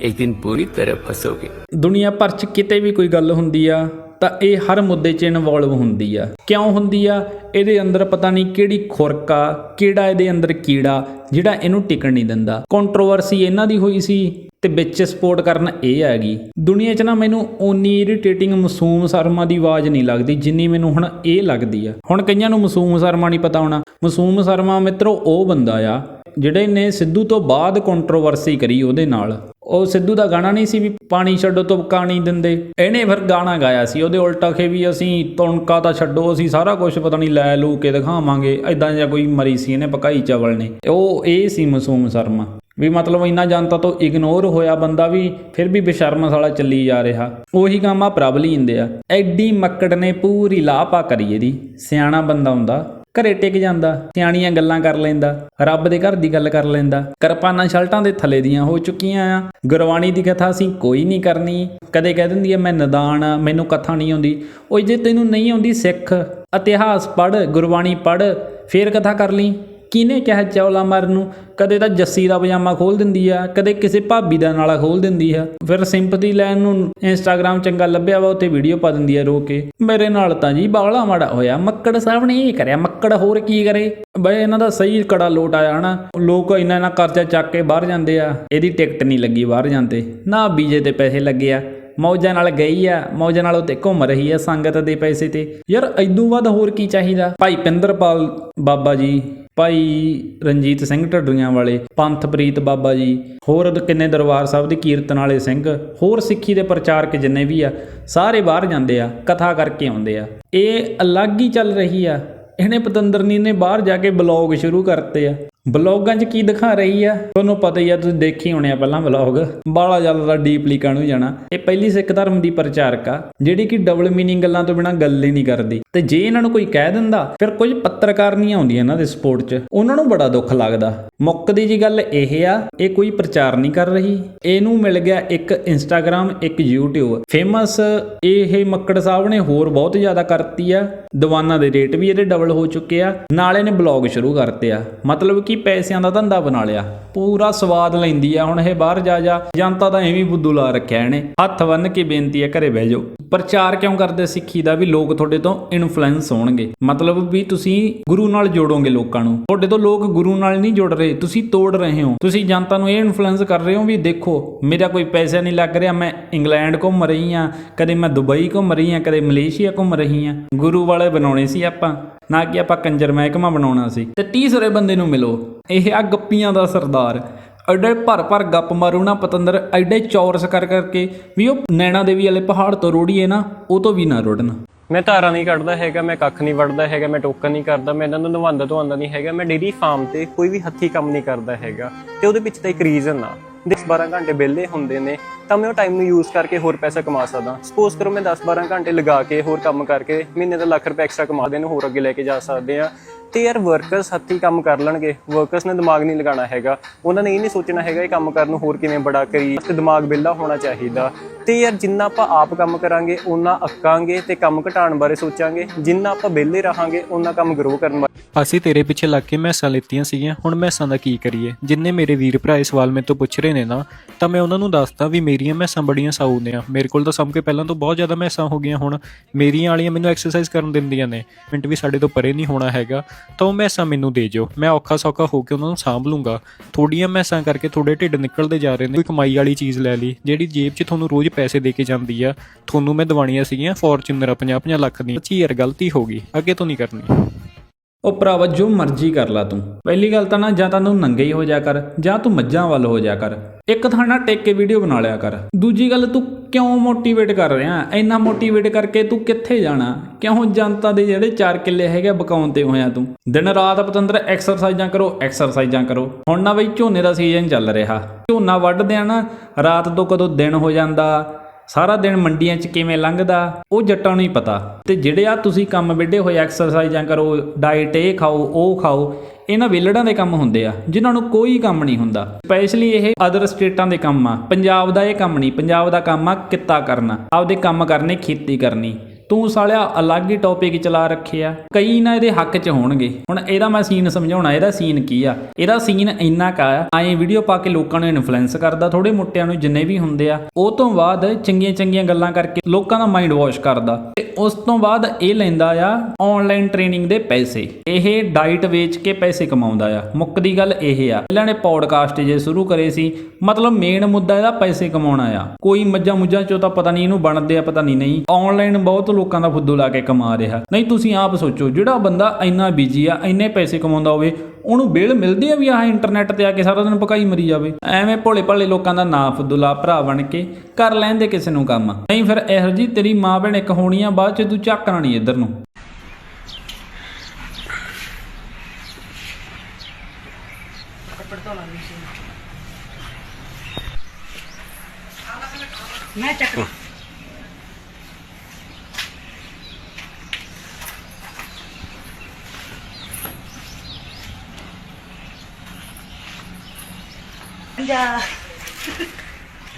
ਇੱਕ ਦਿਨ ਪੂਰੀ ਤਰ੍ਹਾਂ ਫਸੋਗੇ। ਦੁਨੀਆ ਭਰ 'ਚ ਕਿਤੇ ਵੀ ਕੋਈ ਗੱਲ ਹੁੰਦੀ ਆ ਤਾਂ ਇਹ ਹਰ ਮੁੱਦੇ 'ਚ ਇਨਵੋਲਵ ਹੁੰਦੀ ਆ। ਕਿਉਂ ਹੁੰਦੀ ਆ? ਇਹਦੇ ਅੰਦਰ ਪਤਾ ਨਹੀਂ ਕਿਹੜੀ ਖੁਰਕ ਆ, ਕਿਹੜਾ ਇਹਦੇ ਅੰਦਰ ਕੀੜਾ, ਜਿਹੜਾ ਇਹਨੂੰ ਟਿਕਣ ਨਹੀਂ ਦਿੰਦਾ। ਕੰਟਰੋਵਰਸੀ ਇਹਨਾਂ ਦੀ ਹੋਈ ਸੀ ਤੇ ਵਿੱਚ ਸਪੋਰਟ ਕਰਨ ਇਹ ਹੈਗੀ। ਦੁਨੀਆ 'ਚ ਨਾ ਮੈਨੂੰ ਓਨੀ ਇਰੀਟੇਟਿੰਗ ਮਾਸੂਮ ਸ਼ਰਮਾ ਦੀ ਆਵਾਜ਼ ਨਹੀਂ ਲੱਗਦੀ ਜਿੰਨੀ ਮੈਨੂੰ ਹੁਣ ਇਹ ਲੱਗਦੀ ਆ। ਹੁਣ ਕਈਆਂ ਨੂੰ ਮਾਸੂਮ ਸ਼ਰਮਾ ਨਹੀਂ ਪਤਾ ਹੋਣਾ। ਮਾਸੂਮ ਸ਼ਰਮਾ ਮਿੱਤਰੋ ਉਹ ਬੰਦਾ ਆ, ਜਿਹੜੇ ਨੇ ਸਿੱਧੂ ਤੋਂ ਬਾਅਦ ਕੰਟਰੋਵਰਸੀ ਕਰੀ ਉਹਦੇ ਨਾਲ। ਉਹ ਸਿੱਧੂ ਦਾ ਗਾਣਾ ਨਹੀਂ ਸੀ ਵੀ ਪਾਣੀ ਛੱਡੋ ਤੋਂ ਨਹੀਂ ਦਿੰਦੇ। ਇਹਨੇ ਫਿਰ ਗਾਣਾ ਗਾਇਆ ਸੀ, ਉਹਦੇ ਉਲਟਾ ਖੇ ਵੀ ਅਸੀਂ ਤੁਣਕਾ ਤਾਂ ਛੱਡੋ, ਅਸੀਂ ਸਾਰਾ ਕੁਝ ਪਤਾ ਨਹੀਂ ਲੈ ਲੂ ਕੇ ਦਿਖਾਵਾਂਗੇ ਐਦਾਂ ਜਾਂ ਕੋਈ ਮਰੀ ਸੀ ਇਹਨੇ ਪਕਾਈ ਚਵਲ ਨੇ। ਉਹ ਇਹ ਸੀ ਮਸੂਮ ਸ਼ਰਮਾ, ਵੀ ਮਤਲਬ ਇੰਨਾ ਜਨਤਾ ਤੋਂ ਇਗਨੋਰ ਹੋਇਆ ਬੰਦਾ ਵੀ ਫਿਰ ਵੀ ਬੇਸ਼ਰਮ ਸਾਲਾ ਚੱਲੀ ਜਾ ਰਿਹਾ। ਉਹੀ ਕੰਮ ਆ ਪ੍ਰਬਲੀ ਦੇ ਆ। ਐਡੀ ਮੱਕੜ ਨੇ ਪੂਰੀ ਲਾਪਾ ਕਰੀ ਇਹਦੀ, ਸਿਆਣਾ ਬੰਦਾ ਹੁੰਦਾ। ਘਰੇ ਟਿਕ ਜਾਂਦਾ, ਸਿਆਣੀਆਂ ਗੱਲਾਂ ਕਰ ਲੈਂਦਾ, ਰੱਬ ਦੇ ਘਰ ਦੀ ਗੱਲ ਕਰ ਲੈਂਦਾ, ਕਿਰਪਾਨਾਂ ਸ਼ਲਟਾਂ ਦੇ ਥੱਲੇ ਦੀਆਂ ਹੋ ਚੁੱਕੀਆਂ ਆ। ਗੁਰਬਾਣੀ ਦੀ ਕਥਾ ਅਸੀਂ ਕੋਈ ਨਹੀਂ ਕਰਨੀ। ਕਦੇ ਕਹਿ ਦਿੰਦੀ ਆ, ਮੈਂ ਨਦਾਨ ਆ, ਮੈਨੂੰ ਕਥਾ ਨਹੀਂ ਆਉਂਦੀ। ਉਹ ਜੇ ਤੈਨੂੰ ਨਹੀਂ ਆਉਂਦੀ ਸਿੱਖ, ਇਤਿਹਾਸ ਪੜ੍ਹ, ਗੁਰਬਾਣੀ ਪੜ੍ਹ, ਫੇਰ ਕਥਾ ਕਰ ਲਈ। ਕਿਹਨੇ ਕਿਹਾ ਚੌਲਾ ਮਰਨ ਨੂੰ? ਕਦੇ ਤਾਂ ਜੱਸੀ ਦਾ ਪਜਾਮਾ ਖੋਲ ਦਿੰਦੀ ਆ, ਕਦੇ ਕਿਸੇ ਭਾਬੀ ਦਾ ਨਾਲਾ ਖੋਲ ਦਿੰਦੀ ਆ। ਫਿਰ ਸਿੰਪਥੀ ਲੈਣ ਨੂੰ ਇੰਸਟਾਗ੍ਰam ਚੰਗਾ ਲੱਭਿਆ ਵਾ ਉੱਤੇ ਵੀਡੀਓ ਪਾ ਦਿੰਦੀ ਆ ਰੋ ਕੇ। ਮੇਰੇ ਨਾਲ ਤਾਂ ਜੀ ਬਾਹਲਾ ਮਾੜਾ ਹੋਇਆ, ਮੱਕੜ ਸਾਹਿਬ ਨੇ ਇਹ ਕਰਿਆ, ਮੱਕੜ ਹੋਰ ਕੀ ਕਰੇ? ਬਈ ਇਹਨਾਂ ਦਾ ਸਹੀ ਕੜਾ ਲੋਟ ਆਇਆ ਹਨਾ ਲੋਕ ਇੰਨਾ ਇੰਨਾ ਕਰਜ਼ਾ ਚੱਕ ਕੇ ਬਾਹਰ ਜਾਂਦੇ ਆ, ਇਹਦੀ ਟਿਕਟ ਨਹੀਂ ਲੱਗੀ ਬਾਹਰ ਜਾਂਦੇ। ਨਾ ਬੀਜੇ ਤੇ ਪੈਸੇ ਲੱਗੇ ਆ, ਮੌਜਾਂ ਨਾਲ ਗਈ ਆ, ਮੌਜਾਂ ਨਾਲ ਉੱਤੇ ਘੁੰਮ ਰਹੀ ਆ ਸੰਗਤ ਦੇ ਪੈਸੇ ਤੇ। ਯਾਰ ਐਦੂ ਵੱਧ ਹੋਰ ਕੀ ਚਾਹੀਦਾ? ਭਾਈ ਪਿੰਦਰਪਾਲ ਬਾਬਾ ਜੀ ਭਾਈ ਰਣਜੀਤ ਸਿੰਘ ਢੱਡਰੀਆਂ ਵਾਲੇ, ਪੰਥਪ੍ਰੀਤ ਬਾਬਾ ਜੀ, ਹੋਰ ਕਿੰਨੇ ਦਰਬਾਰ ਸਾਹਿਬ ਦੇ ਕੀਰਤਨ ਵਾਲੇ ਸਿੰਘ, ਹੋਰ ਸਿੱਖੀ ਦੇ ਪ੍ਰਚਾਰਕ ਜਿੰਨੇ ਵੀ ਆ, ਸਾਰੇ ਬਾਹਰ ਜਾਂਦੇ ਆ, ਕਥਾ ਕਰਕੇ ਆਉਂਦੇ ਆ। ਇਹ ਅਲੱਗ ਹੀ ਚੱਲ ਰਹੀ ਆ। ਇਹਨੇ ਪਤੰਦਰਨੀ ਨੇ ਬਾਹਰ ਜਾ ਕੇ ਬਲੌਗ ਸ਼ੁਰੂ ਕਰਤੇ ਆ। ਬਲੌਗਾਂ 'ਚ ਕੀ ਦਿਖਾ ਰਹੀ ਆ? ਤੁਹਾਨੂੰ ਪਤਾ ਹੀ ਆ, ਤੁਸੀਂ ਦੇਖੀ ਹੋਣੇ ਆ ਪਹਿਲਾਂ ਬਲੌਗ। ਬਾਲਾ ਜ਼ਿਆਦਾ ਡੀਪਲੀ ਕਾਹਨੂੰ ਜਾਣਾ। ਇਹ ਪਹਿਲੀ ਸਿੱਖ ਧਰਮ ਦੀ ਪ੍ਰਚਾਰਕ ਆ, ਜਿਹੜੀ ਕਿ ਡਬਲ ਮੀਨਿੰਗ ਗੱਲਾਂ ਤੋਂ ਬਿਨਾ ਗੱਲ ਹੀ ਨਹੀਂ ਕਰਦੀ। ਤੇ ਜੇ ਇਹਨਾਂ ਨੂੰ ਕੋਈ ਕਹਿ ਦਿੰਦਾ, ਫਿਰ ਕੁਝ ਪੱਤਰਕਾਰ ਨਹੀਂ ਆਉਂਦੀਆਂ ਇਹਨਾਂ ਦੇ ਸਪੋਰਟ 'ਚ। ਉਹਨਾਂ ਨੂੰ ਬੜਾ ਦੁੱਖ ਲੱਗਦਾ। ਮੁੱਕਦੀ ਜੀ ਗੱਲ ਇਹ ਆ, ਇਹ ਕੋਈ ਪ੍ਰਚਾਰ ਨਹੀਂ ਕਰ ਰਹੀ। ਇਹਨੂੰ ਮਿਲ ਗਿਆ ਇੱਕ ਇੰਸਟਾਗ੍ਰam ਇੱਕ YouTube ਫੇਮਸ ਇਹ ਮੱਕੜ ਸਾਹਿਬ ਨੇ ਹੋਰ ਬਹੁਤ ਜ਼ਿਆਦਾ ਕਰਤੀ ਆ। ਦੀਵਾਨਾਂ ਦੇ ਰੇਟ ਵੀ ਇਹਦੇ ਡਬਲ ਹੋ ਚੁੱਕੇ ਆ। ਨਾਲ ਇਹਨੇ ਬਲੌਗ ਸ਼ੁਰੂ ਕਰਤੇ ਆ। ਮਤਲਬ ਕਿ ਪੈਸਿਆਂ ਦਾ ਧੰਦਾ ਬਣਾ ਲਿਆ। ਪੂਰਾ ਸਵਾਦ ਲੈਂਦੀ ਆ, ਹੁਣ ਇਹ ਬਾਹਰ ਜਾ ਜਾ। ਜਨਤਾ ਦਾ ਐਵੇਂ ਬੁੱਧੂ ਲਾ ਰੱਖਿਆ ਇਹਨੇ। ਹੱਥ ਬੰਨ ਕੇ ਬੇਨਤੀ ਆ, ਘਰੇ ਬਹਿ ਜਾਓ। ਪ੍ਰਚਾਰ ਕਿਉਂ ਕਰਦੇ ਸਿੱਖੀ ਦਾ ਵੀ ਲੋਕ ਤੁਹਾਡੇ ਤੋਂ ਇਨਫਲੂਐਂਸ ਹੋਣਗੇ? ਮਤਲਬ ਵੀ ਤੁਸੀਂ ਗੁਰੂ ਨਾਲ ਜੋੜੋਗੇ ਲੋਕਾਂ ਨੂੰ। ਤੁਹਾਡੇ ਤੋਂ ਲੋਕ ਗੁਰੂ ਨਾਲ ਨਹੀਂ ਜੁੜ ਰਹੇ। ਤੁਸੀਂ ਤੋੜ ਰਹੇ ਹੋ। ਤੁਸੀਂ ਜਨਤਾ ਨੂੰ ਇਹ ਇਨਫਲੂਐਂਸ ਕਰ ਰਹੇ ਹੋ ਵੀ ਦੇਖੋ, ਮੇਰਾ ਕੋਈ ਪੈਸਾ ਨਹੀਂ ਲੱਗ ਰਿਹਾ, ਮੈਂ ਇੰਗਲੈਂਡ ਘੁੰਮ ਰਹੀ ਆ ਕਦੇ ਮੈਂ ਦੁਬਈ ਘੁੰਮ ਰਹੀ ਆ ਕਦੇ ਮਲੇਸ਼ੀਆ ਘੁੰਮ ਰਹੀ ਆ ਗੁਰੂ ਵਾਲੇ ਬਣਾਉਣੇ ਸੀ ਆਪਾਂ। ਨਾ ਕਿ ਆਪਾਂ ਕੰਜਰ ਮਹਿਕਮਾ ਬਣਾਉਣਾ ਸੀ। ਤੇ ਤੀਸਰੇ ਬੰਦੇ ਨੂੰ ਮਿਲੋ। ਇਹ ਆ ਗੱਪੀਆਂ ਦਾ ਸਰਦਾਰ। ਐਡੇ ਭਰ ਭਰ ਗੱਪ ਮਾਰੂ ਨਾ ਪਤੰਦਰ, ਐਡੇ ਚੌਰਸ ਕਰ ਕਰਕੇ ਵੀ ਉਹ ਨੈਣਾ ਦੇਵੀ ਵਾਲੇ ਪਹਾੜ ਤੋਂ ਰੋੜੀਏ ਨਾ, ਉਹ ਤੋਂ ਵੀ ਨਾ ਰੋੜਨ। ਮੈਂ ਧਾਰਾ ਨਹੀਂ ਕੱਢਦਾ ਹੈਗਾ, ਮੈਂ ਕੱਖ ਨਹੀਂ ਵੜਦਾ ਹੈਗਾ, ਮੈਂ ਟੋਕਨ ਨਹੀਂ ਕਰਦਾ, ਮੈਂ ਇਹਨਾਂ ਨੂੰ ਨਵਾਉਂਦਾ ਧਵਾਉਂਦਾ ਨਹੀਂ ਹੈਗਾ, ਮੈਂ ਡੇਰੀ ਫਾਰਮ ਤੇ ਕੋਈ ਵੀ ਹੱਥੀ ਕੰਮ ਨਹੀਂ ਕਰਦਾ ਹੈਗਾ। ਤੇ ਉਹਦੇ ਪਿੱਛੇ ਤਾਂ ਇੱਕ ਰੀਜ਼ਨ ਆ। 10-12 ਘੰਟੇ ਵਿਹਲੇ ਹੁੰਦੇ ਨੇ, ਤਾਂ ਮੈਂ ਉਹ ਟਾਈਮ ਨੂੰ ਯੂਜ਼ ਕਰਕੇ ਹੋਰ ਪੈਸਾ ਕਮਾ ਸਕਦਾ। ਸਪੋਜ਼ ਕਰੋ ਮੈਂ 10-12 ਘੰਟੇ ਲਗਾ ਕੇ ਹੋਰ ਕੰਮ ਕਰਕੇ ਮਹੀਨੇ ਦਾ ਲੱਖ ਰੁਪਏ ਐਕਸਟਰਾ ਕਮਾਦੇ ਨੇ, ਹੋਰ ਅੱਗੇ ਲੈ ਕੇ ਜਾ ਸਕਦੇ ਆ ਤੇ ਯਾਰ ਵਰਕਰਸ ਹੱਥੀਂ ਕੰਮ ਕਰ ਲੈਣਗੇ। ਵਰਕਰਸ ਨੇ ਦਿਮਾਗ ਨਹੀਂ ਲਗਾਉਣਾ ਹੈਗਾ। ਉਹਨਾਂ ਨੇ ਇਹ ਨਹੀਂ ਸੋਚਣਾ ਹੈਗਾ ਇਹ ਕੰਮ ਕਰਨ ਨੂੰ ਹੋਰ ਕਿਵੇਂ ਬੜਾ ਕਰੀ ਤੇ ਦਿਮਾਗ ਵਿਹਲਾ ਹੋਣਾ ਚਾਹੀਦਾ। ਤੇ ਯਾਰ ਜਿੰਨਾ ਆਪਾਂ ਆਪ ਕੰਮ ਕਰਾਂਗੇ ਉਹਨਾਂ ਅੱਕਾਂਗੇ ਤੇ ਕੰਮ ਘਟਾਉਣ ਬਾਰੇ ਸੋਚਾਂਗੇ। ਜਿੰਨਾ ਆਪਾਂ ਵਿਹਲੇ ਰਹਾਂਗੇ ਉਹਨਾਂ ਕੰਮ ਗਰੋ ਕਰਨ ਬਾਰੇ ਅਸੀਂ ਤੇਰੇ ਪਿੱਛੇ ਲੱਗ ਕੇ ਮੈਸਾਂ ਲਿੱਤੀਆਂ ਸੀਗੀਆਂ। ਹੁਣ ਮੈਸਾਂ ਦਾ ਕੀ ਕਰੀਏ? ਜਿੰਨੇ ਮੇਰੇ ਵੀਰ ਭਰਾ ਇਹ ਸਵਾਲ ਮੇਰੇ ਤੋਂ ਪੁੱਛ ਰਹੇ ਨੇ ਨਾ, ਤਾਂ ਮੈਂ ਉਹਨਾਂ ਨੂੰ ਦੱਸਦਾ ਵੀ ਮੇਰੀਆਂ ਮੈਸਾਂ ਬੜੀਆਂ ਸਾਊ ਨੇ ਆ। ਮੇਰੇ ਕੋਲ ਤਾਂ ਸਭ ਕੇ ਪਹਿਲਾਂ ਤੋਂ ਬਹੁਤ ਜ਼ਿਆਦਾ ਮੈਸਾਂ ਹੋ ਗਈਆਂ ਹੁਣ। ਮੇਰੀਆਂ ਵਾਲੀਆਂ ਮੈਨੂੰ ਐਕਸਰਸਾਈਜ਼ ਕਰਨ ਦਿੰਦੀਆਂ ਨੇ। ਮਿੰਟ ਵੀ ਸਾਡੇ ਤੋਂ ਪਰੇ ਨਹੀਂ ਹੋਣਾ ਹੈਗਾ। ਤਾਂ ਉਹ ਮੈਸਾਂ ਮੈਨੂੰ ਦੇ ਜਿਓ। ਮੈਂ ਔਖਾ ਸੌਖਾ ਹੋ ਕੇ ਉਹਨਾਂ ਨੂੰ ਸਾਂਭ ਲੂੰਗਾ। ਥੋੜੀਆਂ ਮੈਸਾਂ ਕਰਕੇ ਥੋੜੇ ਢਿੱਡ ਨਿਕਲਦੇ ਜਾ ਰਹੇ ਨੇ। ਕੋਈ ਕਮਾਈ ਵਾਲੀ ਚੀਜ਼ ਲੈ ਲਈ, ਜਿਹੜੀ ਜੇਬ 'ਚ ਤੁਹਾਨੂੰ ਰੋਜ਼ ਪੈਸੇ ਦੇ ਕੇ ਜਾਂਦੀ ਆ। ਤੁਹਾਨੂੰ ਮੈਂ ਦਵਾਣੀਆਂ ਸੀਗੀਆਂ ਫੋਰਚੂਨਰ 50-50 ਲੱਖ ਦੀਆਂ। ਸੱਚੀ ਯਾਰ, ਗਲਤੀ ਹੋ ਗਈ। ਅੱਗੇ ਤੋਂ ਨਹੀਂ ਕਰਨੀ। ਉਹ ਭਰਾਵਾ ਜੋ ਮਰਜ਼ੀ ਕਰ ਲਾ ਤੂੰ। ਪਹਿਲੀ ਗੱਲ ਤਾਂ ਨਾ ਜਾਂ ਤਾਂ ਤੂੰ ਨੰਗੇ ਹੀ ਹੋ ਜਾ ਕਰ ਜਾਂ ਤੂੰ ਮੱਝਾਂ ਵੱਲ ਹੋ ਜਾ ਕਰ। ਇੱਕ ਥਾਂ ਨਾ ਟੇਕ ਕੇ ਵੀਡੀਓ ਬਣਾ ਲਿਆ ਕਰ। ਦੂਜੀ ਗੱਲ ਤੂੰ ਕਿਉਂ ਮੋਟੀਵੇਟ ਕਰ ਰਿਹਾ? ਇੰਨਾ ਮੋਟੀਵੇਟ ਕਰਕੇ ਤੂੰ ਕਿੱਥੇ ਜਾਣਾ? ਕਿਉਂ ਜਨਤਾ ਦੇ ਜਿਹੜੇ 4 ਕਿੱਲੇ ਹੈਗੇ ਆ, ਬਕਾਉਣ ਤੇ ਹੋਇਆ ਤੂੰ? ਦਿਨ ਰਾਤ ਪਤੰਦਰ ਐਕਸਰਸਾਈਜ਼ਾਂ ਕਰੋ ਐਕਸਰਸਾਈਜ਼ਾਂ ਕਰੋ। ਹੁਣ ਨਾ ਬਈ ਝੋਨੇ ਦਾ ਸੀਜ਼ਨ ਚੱਲ ਰਿਹਾ। ਝੋਨਾ ਵੱਢਦੇ ਆ ਨਾ ਰਾਤ ਤੋਂ ਕਦੋਂ ਦਿਨ ਹੋ ਜਾਂਦਾ? ਸਾਰਾ ਦਿਨ ਮੰਡੀਆਂ 'ਚ ਕਿਵੇਂ ਲੰਘਦਾ, ਉਹ ਜੱਟਾਂ ਨੂੰ ਹੀ ਪਤਾ। ਤੇ ਜਿਹੜੇ ਆ ਤੁਸੀਂ ਕੰਮ ਵਿੱਢੇ ਹੋਏ ਐਕਸਰਸਾਈਜ਼ਾਂ ਕਰੋ ਡਾਈਟ ਇਹ ਖਾਓ, ਉਹ ਖਾਓ, ਇਹਨਾਂ ਵਿਲੜਾਂ ਦੇ ਕੰਮ ਹੁੰਦੇ ਆ, ਜਿਨ੍ਹਾਂ ਨੂੰ ਕੋਈ ਕੰਮ ਨਹੀਂ ਹੁੰਦਾ। ਸਪੈਸ਼ਲੀ ਇਹ ਅਦਰ ਸਟੇਟਾਂ ਦੇ ਕੰਮ ਆ। ਪੰਜਾਬ ਦਾ ਇਹ ਕੰਮ ਨਹੀਂ, ਪੰਜਾਬ ਦਾ ਕੰਮ ਆ ਕਿੱਤਾ ਕਰਨਾ, ਆਪਦੇ ਕੰਮ ਕਰਨੇ, ਖੇਤੀ ਕਰਨੀ। ਤੂੰ ਸਾਲਿਆ ਅਲੱਗ ਹੀ ਟੌਪਿਕ ਚਲਾ ਰੱਖਿਆ ਕਈ ਨਾ ਇਹਦੇ ਹੱਕ 'ਚ ਹੋਣਗੇ। ਹੁਣ ਇਹਦਾ ਮੈਂ ਸੀਨ ਸਮਝਾਉਣਾ, ਇਹਦਾ ਸੀਨ ਕੀ ਆ? ਇਹਦਾ ਸੀਨ ਇੰਨਾ ਕਾ ਆ ਐਂ ਵੀਡੀਓ ਪਾ ਕੇ ਲੋਕਾਂ ਨੂੰ ਇਨਫਲੂਐਂਸ ਕਰਦਾ ਥੋੜੇ ਮੁੱਟਿਆਂ ਨੂੰ ਜਿੰਨੇ ਵੀ ਹੁੰਦੇ ਆ, ਉਹ ਤੋਂ ਬਾਅਦ ਚੰਗੀਆਂ ਚੰਗੀਆਂ ਗੱਲਾਂ ਕਰਕੇ ਲੋਕਾਂ ਦਾ ਮਾਈਂਡ ਵਾਸ਼ ਕਰਦਾ। ਤੇ ਉਸ ਤੋਂ ਬਾਅਦ ਇਹ ਲੈਂਦਾ ਆ ਆਨਲਾਈਨ ਟ੍ਰੇਨਿੰਗ ਦੇ ਪੈਸੇ। ਇਹ ਡਾਈਟ ਵੇਚ ਕੇ ਪੈਸੇ ਕਮਾਉਂਦਾ ਆ। ਮੁੱਕਦੀ ਗੱਲ ਇਹ ਆ। ਇਹਨਾਂ ਨੇ ਪੌਡਕਾਸਟ ਜੇ ਸ਼ੁਰੂ ਕਰੇ ਸੀ, ਮਤਲਬ ਮੇਨ ਮੁੱਦਾ ਇਹਦਾ ਪੈਸੇ ਕਮਾਉਣਾ ਆ। ਕੋਈ ਮੱਝਾਂ ਮੁੱਝਾਂ ਚੋਂ ਤਾਂ ਪਤਾ ਨਹੀਂ ਇਹਨੂੰ ਬਣਦੇ ਆ, ਪਤਾ ਨਹੀਂ ਨਹੀਂ। ਆਨਲਾਈਨ ਬਹੁਤ ਲੋਕਾਂ ਦਾ ਫੁੱਦੂ ਲਾ ਕੇ ਕਮਾ ਰਿਹਾ। ਨਹੀਂ, ਤੁਸੀਂ ਆਪ ਸੋਚੋ, ਜਿਹੜਾ ਬੰਦਾ ਇੰਨਾ ਬਿਜ਼ੀ ਆ, ਇੰਨੇ ਪੈਸੇ ਕਮਾਉਂਦਾ ਹੋਵੇ ਉਹਨੂੰ ਬਿੱਲ ਮਿਲਦੀ ਆ ਵੀ ਆਹ ਇੰਟਰਨੈਟ ਤੇ ਆ ਕੇ ਸਾਰਾ ਦਿਨ ਪਕਾਈ ਮਰੀ ਜਾਵੇ? ਐਵੇਂ ਭੋਲੇ ਭਾਲੇ ਲੋਕਾਂ ਦਾ ਨਾਂ ਫੁੱਦੂਲਾ ਭਰਾ ਬਣ ਕੇ ਕਰ ਲੈਂਦੇ ਕਿਸੇ ਨੂੰ ਕੰਮ। ਨਹੀਂ ਫਿਰ ਇਹੋ ਜੀ ਤੇਰੀ ਮਾਂ ਭੈਣ ਇੱਕ ਹੋਣੀ ਆ, ਬਾਅਦ ਚ ਤੂੰ ਝਾਕਣਾ ਨਹੀਂ ਇੱਧਰ ਨੂੰ।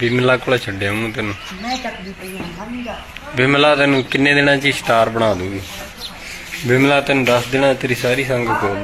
ਬਿਮਲਾ ਕੋਲ ਛੱਡਿਆ ਉਹਨੂੰ ਤੈਨੂੰ। ਮੈਂ ਚੱਕਦੀ ਪਈ ਹਾਂ ਬਿਮਲਾ ਤੈਨੂੰ ਕਿੰਨੇ ਦਿਨਾਂ 'ਚ ਹੀ ਸਟਾਰ ਬਣਾ ਦੂਗੀ। ਬਿਮਲਾ ਤੈਨੂੰ 10 ਦਿਨਾਂ 'ਚ ਤੇਰੀ ਸਾਰੀ ਸੰਗ ਕੋਲ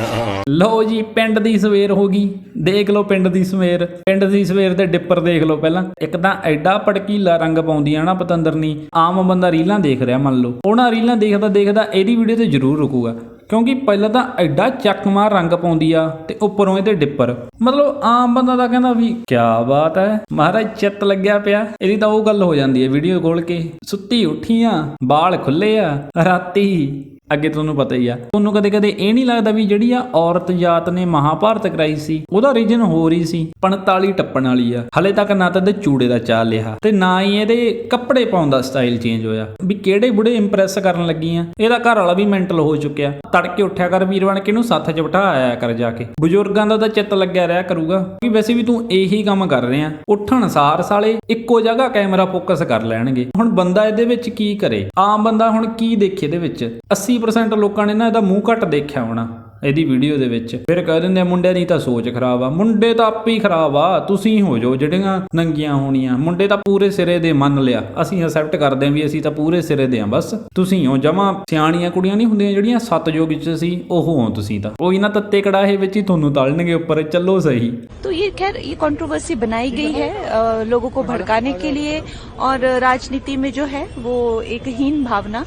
ਹਾਂ। ਲਓ ਜੀ ਪਿੰਡ ਦੀ ਸਵੇਰ ਹੋ ਗਈ। ਦੇਖ ਲਓ ਪਿੰਡ ਦੀ ਸਵੇਰ। ਪਿੰਡ ਦੀ ਸਵੇਰ ਤੇ ਡਿੱਪਰ ਦੇਖ ਲਓ ਪਹਿਲਾਂ। ਇੱਕ ਤਾਂ ਐਡਾ ਪੜਕੀਲਾ ਰੰਗ ਪਾਉਂਦੀ ਆ ਨਾ ਪਤੰਦਰਨੀ। ਆਮ ਬੰਦਾ ਰੀਲਾਂ ਦੇਖ ਰਿਹਾ ਮੰਨ ਲਓ। ਉਹਨਾਂ ਰੀਲਾਂ ਦੇਖਦਾ ਦੇਖਦਾ ਇਹਦੀ ਵੀਡੀਓ ਤੇ ਜ਼ਰੂਰ ਰੁਕੂਗਾ। ਕਿਉਂਕਿ ਪਹਿਲਾਂ ਤਾਂ ਐਡਾ ਚੱਕਮਾ ਰੰਗ ਪਾਉਂਦੀ ਆ ਤੇ ਉੱਪਰੋਂ ਇਹਦੇ ਡਿੱਪਰ। ਮਤਲਬ ਆਮ ਬੰਦਾ ਤਾਂ ਕਹਿੰਦਾ ਵੀ ਕੀ ਬਾਤ ਹੈ ਮਹਾਰਾਜ ਚਿੱਤ ਲੱਗਿਆ ਪਿਆ। ਇਹਦੀ ਤਾਂ ਉਹ ਗੱਲ ਹੋ ਜਾਂਦੀ ਹੈ ਵੀਡੀਓ ਖੋਲ ਕੇ। ਸੁੱਤੀ ਉੱਠੀ ਆ ਬਾਲ ਖੁੱਲੇ ਆ, ਰਾਤੀ ਅੱਗੇ ਤੁਹਾਨੂੰ ਪਤਾ ਹੀ ਆ। ਤੁਹਾਨੂੰ ਕਦੇ ਕਦੇ ਇਹ ਨਹੀਂ ਲੱਗਦਾ ਵੀ ਜਿਹੜੀ ਆ ਔਰਤ ਜਾਤ ਨੇ ਮਹਾਭਾਰਤ ਕਰਾਈ ਸੀ, ਉਹਦਾ ਰੀਜਨ ਹੋਰ ਹੀ ਸੀ 45 ਟੱਪਣ ਵਾਲੀ ਆ। ਹਲੇ ਤੱਕ ਨਾ ਤਾਂ ਇਹਦੇ ਚੂੜੇ ਦਾ ਚਾਲ ਲਿਆ ਤੇ ਨਾ ਹੀ ਇਹਦੇ ਕੱਪੜੇ ਪਾਉਣ ਦਾ ਸਟਾਈਲ ਚੇਂਜ ਹੋਇਆ। ਵੀ ਕਿਹੜੇ ਬੁੜੇ ਇੰਪ੍ਰੈਸ ਕਰਨ ਲੱਗੀ ਆ ਇਹਦਾ ਘਰ ਵਾਲਾ ਵੀ ਮੈਂਟਲ ਹੋ ਚੁੱਕਿਆ। ਤੜਕੇ ਉੱਠਿਆ ਕਰ ਵੀਰਵਾਨ ਬਣ ਕੇ ਸੱਥ 'ਚ ਬਿਠਾ ਆਇਆ ਕਰ ਜਾ ਕੇ। ਬਜ਼ੁਰਗਾਂ ਦਾ ਤਾਂ ਚਿੱਤ ਲੱਗਿਆ ਰਿਹਾ ਕਰੂਗਾ। ਕਿ ਵੈਸੇ ਵੀ ਤੂੰ ਇਹੀ ਕੰਮ ਕਰ ਰਿਹਾ। ਉੱਠਣ ਸਾਰ ਸਾਲੇ ਇੱਕੋ ਜਗ੍ਹਾ ਕੈਮਰਾ ਫੋਕਸ ਕਰ ਲੈਣਗੇ। ਹੁਣ ਬੰਦਾ ਇਹਦੇ ਵਿੱਚ ਕੀ ਕਰੇ? ਆਮ ਬੰਦਾ ਹੁਣ ਕੀ ਦੇਖੇ ਇਹਦੇ ਵਿੱਚ? 80% ਲੋਕਾਂ ਨੇ ਨਾ ਇਹਦਾ ਮੂੰਹ ਘੱਟ ਦੇਖਿਆ ਹੋਣਾ ਇਹਦੀ ਵੀਡੀਓ ਦੇ ਵਿੱਚ ਫਿਰ ਕਹਿ ਦਿੰਦੇ ਆ ਮੁੰਡਿਆਂ ਦੀ ਤਾਂ ਸੋਚ ਖਰਾਬ ਆ ਮੁੰਡੇ ਤਾਂ ਆਪੇ ਹੀ ਖਰਾਬ ਆ ਤੁਸੀਂ ਹੋ ਜੋ ਜਿਹੜੀਆਂ ਨੰਗੀਆਂ ਹੋਣੀਆਂ ਮੁੰਡੇ ਤਾਂ ਪੂਰੇ ਸਿਰੇ ਦੇ ਮੰਨ ਲਿਆ ਅਸੀਂ ਅਸੈਪਟ ਕਰਦੇ ਆਂ ਵੀ ਅਸੀਂ ਤਾਂ ਪੂਰੇ ਸਿਰੇ ਦੇ ਆਂ ਬਸ ਤੁਸੀਂ ਹੋ ਜਮਾ ਸਿਆਣੀਆਂ ਕੁੜੀਆਂ ਨਹੀਂ ਹੁੰਦੀਆਂ ਜਿਹੜੀਆਂ ਸਤਜੋਗ ਚ ਸੀ ਉਹ ਹੋ ਤੁਸੀਂ ਤਾਂ ਉਹ ਇਹਨਾਂ ਤੱਤੇ ਕੜਾਹੇ ਵਿੱਚ ਹੀ ਤੁਹਾਨੂੰ ਤਲਣਗੇ ਉੱਪਰ ਚੱਲੋ ਸਹੀ तो ये खैर ये कंट्रोवर्सी बनाई गई है अ, लोगों को भड़काने के लिए और राजनीति में जो है वो एक हीन भावना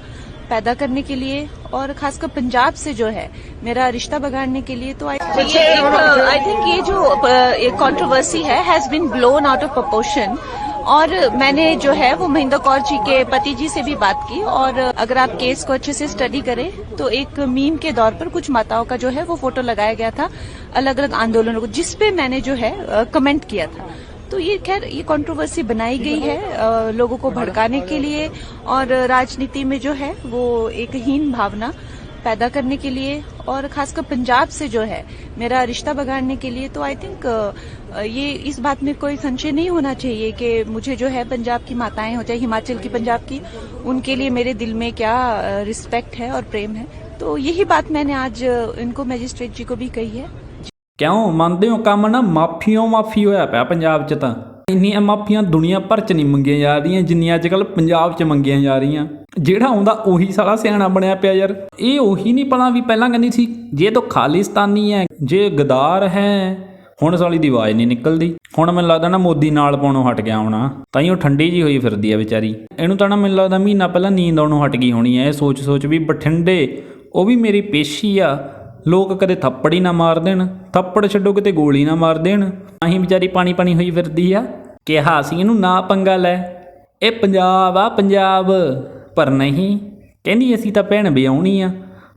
पैदा करने के लिए और खासकर पंजाब से जो है, मेरा रिश्ता बगाड़ने के लिए तो ये आई थिंक ये जो कंट्रोवर्सी है has been blown out of proportion और मैंने जो है, वो महेंद्र कौर जी के पति जी से भी बात की और अगर आप केस को अच्छे से स्टडी करें तो एक मीम के दौर पर कुछ माताओं का जो है, वो फ़ोटो लगाया गया था अलग अलग आंदोलनों को जिसपे मैंने जो है कमेंट किया था। तो ये खैर, ये कंट्रोवर्सी बनाई गई है लोगों को भड़काने के लिए और राजनीति में जो है, वो एक हीन भावना पैदा करने के लिए और खासकर पंजाब से जो है, मेरा रिश्ता बगाड़ने के लिए तो आई थिंक ये इस बात में कोई संशय नहीं होना चाहिए कि मुझे जो है पंजाब की माताएँ हो, चाहे हिमाचल की पंजाब की, उनके लिए मेरे दिल में क्या रिस्पेक्ट है और प्रेम है। तो यही बात मैंने आज इनको मैजिस्ट्रेट जी को भी कही है। ਕਿਉਂ? ਮੰਨਦੇ ਹੋ ਕੰਮ ਨਾ ਮਾਫੀਓ ਮਾਫੀ ਹੋਇਆ ਪਿਆ ਪੰਜਾਬ 'ਚ ਤਾਂ। ਇੰਨੀਆਂ ਮਾਫੀਆਂ ਦੁਨੀਆ ਭਰ 'ਚ ਨਹੀਂ ਮੰਗੀਆਂ ਜਾ ਰਹੀਆਂ, ਜਿੰਨੀਆਂ ਅੱਜ ਕੱਲ ਪੰਜਾਬ 'ਚ ਮੰਗੀਆਂ ਜਾ ਰਹੀਆਂ। ਜਿਹੜਾ ਆਉਂਦਾ ਉਹੀ ਸਾਲਾ ਸਿਆਣਾ ਬਣਿਆ ਪਿਆ ਯਾਰ। ਇਹ ਉਹੀ ਨਹੀਂ ਪਤਾ ਵੀ ਪਹਿਲਾਂ ਕਹਿੰਦੀ ਸੀ, ਜੇ ਤੋ ਖਾਲਿਸਤਾਨੀ ਹੈ ਜੇ ਗਦਾਰ ਹੈ, ਹੁਣ ਸਾਲੀ ਦੀ ਆਵਾਜ਼ ਨਹੀਂ ਨਿਕਲਦੀ। ਹੁਣ ਮੈਨੂੰ ਲੱਗਦਾ ਨਾ ਮੋਦੀ ਨਾਲ ਪਾਉਣੋਂ ਹਟ ਗਿਆ ਹੋਣਾ। ਤਾਂ ਹੀ ਉਹ ਠੰਡੀ ਜੀ ਹੋਈ ਫਿਰਦੀ ਆ ਵਿਚਾਰੀ। ਇਹਨੂੰ ਤਾਂ ਨਾ ਮੈਨੂੰ ਲੱਗਦਾ ਮਹੀਨਾ ਪਹਿਲਾਂ ਨੀਂਦ ਆਉਣੋਂ ਹਟ ਗਈ ਹੋਣੀ ਐ। ਇਹ ਸੋਚ ਸੋਚ ਵੀ ਬਠਿੰਡੇ, ਉਹ ਵੀ ਮੇਰੀ ਪੇਸ਼ੀ ਆ। ਲੋਕ ਕਦੇ ਥੱਪੜ ਹੀ ਨਾ ਮਾਰ ਦੇਣ, ਥੱਪੜ ਛੱਡੋ ਕਿਤੇ ਗੋਲੀ ਨਾ ਮਾਰ ਦੇਣ। ਆਹੀਂ ਵਿਚਾਰੀ ਪਾਣੀ ਪਾਣੀ ਹੋਈ ਫਿਰਦੀ ਆ। ਕਿਹਾ ਸੀ ਇਹਨੂੰ, ਨਾ ਪੰਗਾ ਲੈ। ਇਹ ਪੰਜਾਬ ਆ, ਪੰਜਾਬ। ਪਰ ਨਹੀਂ, ਕਹਿੰਦੀ ਅਸੀਂ ਤਾਂ ਭੈਣ ਵਿਆਹਣੀ ਆ।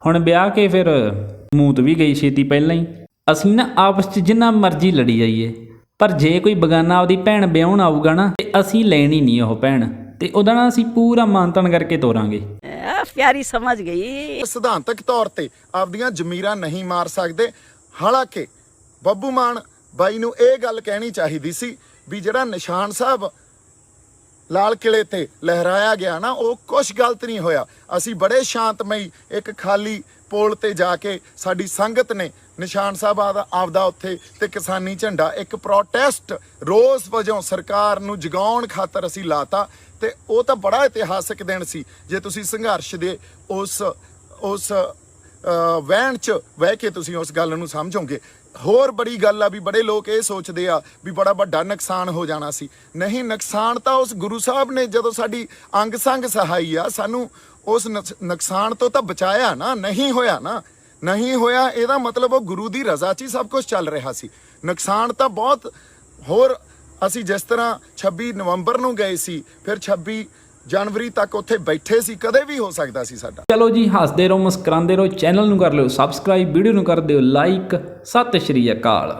ਹੁਣ ਵਿਆਹ ਕੇ ਫਿਰ ਮੂਤ ਵੀ ਗਈ ਛੇਤੀ ਪਹਿਲਾਂ ਹੀ। ਅਸੀਂ ਨਾ ਆਪਸ 'ਚ ਜਿੰਨਾ ਮਰਜ਼ੀ ਲੜੀ ਜਾਈਏ। ਪਰ ਜੇ ਕੋਈ ਬਗਾਨਾ ਆਪਦੀ ਭੈਣ ਵਿਆਹਣ ਆਊਗਾ ਨਾ, ਤੇ ਅਸੀਂ ਲੈਣੀ ਨਹੀਂ ਉਹ ਭੈਣ। ਤੇ ਉਹਦਾ ਨਾ ਅਸੀਂ ਪੂਰਾ ਮਾਨਤਨ ਕਰਕੇ ਤੋਰਾਂਗੇ। ਪਿਆਰੀ ਸਮਝ ਗਈ। ਸਿਧਾਂਤਕ ਤੌਰ ਤੇ ਆਪਦੀਆਂ ਜ਼ਮੀਰਾਂ ਨਹੀਂ ਮਾਰ ਸਕਦੇ। ਹਾਲਾਂਕਿ ਬੱਬੂ ਮਾਨ ਬਾਈ ਨੂੰ ਇਹ ਗੱਲ ਕਹਿਣੀ ਚਾਹੀਦੀ ਸੀ ਵੀ ਜਿਹੜਾ ਨਿਸ਼ਾਨ ਸਾਹਿਬ ਲਾਲ ਕਿਲੇ ਤੇ ਲਹਿਰਾਇਆ ਗਿਆ ਨਾ, ਉਹ ਕੁਝ ਗਲਤ ਨਹੀਂ ਹੋਇਆ। ਅਸੀਂ ਬੜੇ ਸ਼ਾਂਤਮਈ ਇੱਕ ਖਾਲੀ ਪੋਲ ਤੇ ਜਾ ਕੇ ਸਾਡੀ ਸੰਗਤ ਨੇ ਨਿਸ਼ਾਨ ਸਾਹਿਬ ਦਾ ਆਪਦਾ ਉੱਥੇ ਤੇ ਕਿਸਾਨੀ ਝੰਡਾ ਇੱਕ ਪ੍ਰੋਟੈਸਟ ਰੋਸ ਵਜੋਂ ਸਰਕਾਰ ਨੂੰ ਜਗਾਉਣ ਖਾਤਰ ਅਸੀਂ ਲਾਤਾ। ਤੇ ਉਹ ਤਾਂ ਬੜਾ ਇਤਿਹਾਸਕ ਦਿਨ ਸੀ। ਜੇ ਤੁਸੀਂ ਸੰਘਰਸ਼ ਦੇ ਉਸ ਉਸ ਵਹਿਣ ਚ ਬਹਿ ਕੇ ਤੁਸੀਂ ਉਸ ਗੱਲ ਨੂੰ ਸਮਝੋਗੇ, ਹੋਰ ਬੜੀ ਗੱਲ ਆ ਵੀ ਬੜੇ ਲੋਕ ਇਹ ਸੋਚਦੇ ਆ ਵੀ ਬੜਾ ਵੱਡਾ ਨੁਕਸਾਨ ਹੋ ਜਾਣਾ ਸੀ। ਨਹੀਂ, ਨੁਕਸਾਨ ਤਾਂ ਉਸ ਗੁਰੂ ਸਾਹਿਬ ਨੇ ਜਦੋਂ ਸਾਡੀ ਅੰਗ ਸੰਗ ਸਹਾਈ ਆ, ਸਾਨੂੰ ਉਸ ਨੁਕਸਾਨ ਤੋਂ ਤਾਂ ਬਚਾਇਆ ਨਾ, ਨਹੀਂ ਹੋਇਆ ਨਾ। ਨਹੀਂ ਹੋਇਆ, ਇਹਦਾ ਮਤਲਬ ਉਹ ਗੁਰੂ ਦੀ ਰਜ਼ਾ 'ਚ ਹੀ ਸਭ ਕੁਝ ਚੱਲ ਰਿਹਾ ਸੀ। ਨੁਕਸਾਨ ਤਾਂ ਬਹੁਤ ਹੋਰ ਅਸੀਂ ਜਿਸ ਤਰ੍ਹਾਂ 26 ਨਵੰਬਰ ਨੂੰ ਗਏ ਸੀ, ਫਿਰ 26 ਜਨਵਰੀ ਤੱਕ ਉੱਥੇ ਬੈਠੇ ਸੀ, ਕਦੇ ਵੀ ਹੋ ਸਕਦਾ ਸੀ ਸਾਡਾ। ਚਲੋ ਜੀ, ਹੱਸਦੇ ਰਹੋ, ਮੁਸਕਰਾਉਂਦੇ ਰਹੋ, ਚੈਨਲ ਨੂੰ ਕਰ ਲਿਓ ਸਬਸਕ੍ਰਾਈਬ ਵੀਡੀਓ ਨੂੰ ਕਰ ਦਿਓ ਲਾਈਕ ਸਤਿ ਸ਼੍ਰੀ ਅਕਾਲ।